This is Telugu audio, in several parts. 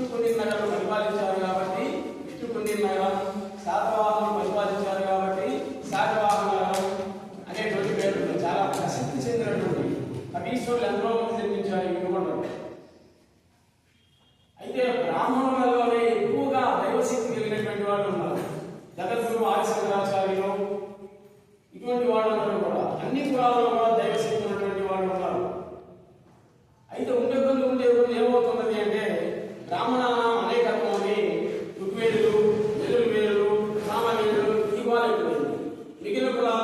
విష్ణు కుండిన్నగర్ను పరిపాలించారు కాబట్టి విష్ణు కుండిన్నగర్ శాతవాహనులు పరిపాలించారు కాబట్టి శాతవాహన అనేటువంటి పేరు చాలా ప్రసిద్ధి చెందినటువంటి కవీశ్వరులు మిగిలిన కులాలు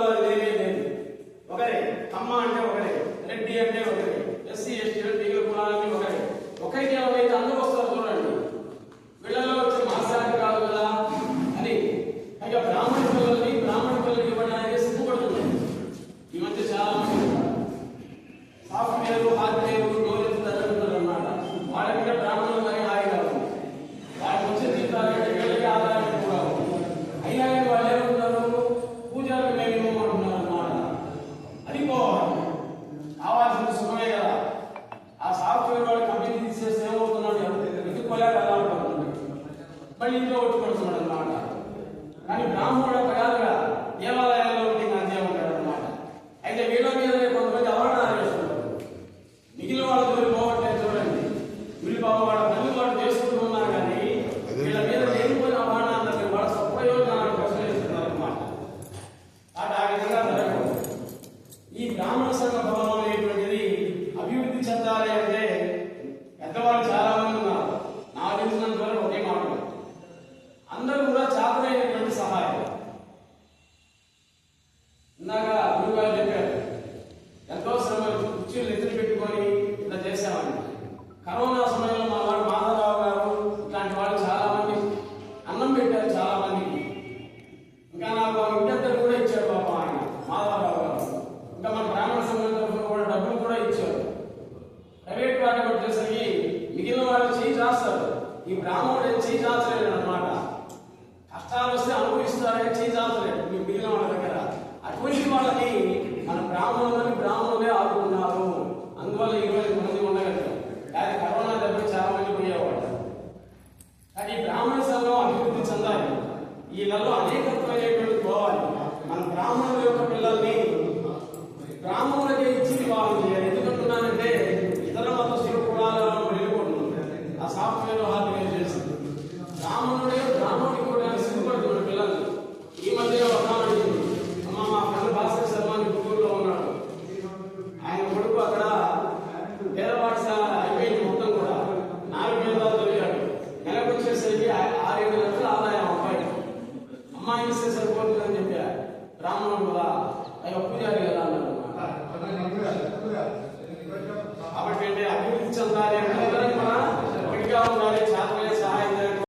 పెట్టుకొని ఇలా చేసామండి కరోనా సమయంలో మా వాడు మాధవరావు గారు ఇట్లాంటి వాళ్ళు చాలా మంది అన్నం పెట్టారు చాలా మందికి ఇంకా నాకు ఇంటద్దరు కూడా ఇచ్చారు పాప ఆయన మాధవరావు గారు. ఇంకా మన బ్రాహ్మణ సంఘం తరఫున కూడా డబ్బులు కూడా ఇచ్చారు. ప్రైవేట్ వాళ్ళు వచ్చేసరికి మిగిలిన వాళ్ళు చేయి చేస్తారు. ఈ బ్రాహ్మణ బ్రాహ్మణ సంఘం అభివృద్ధి చెందాలి. ఈ నెలలో అనేకత్వం పోవాలి. మన బ్రాహ్మణుల యొక్క పిల్లల్ని బ్రాహ్మణులకి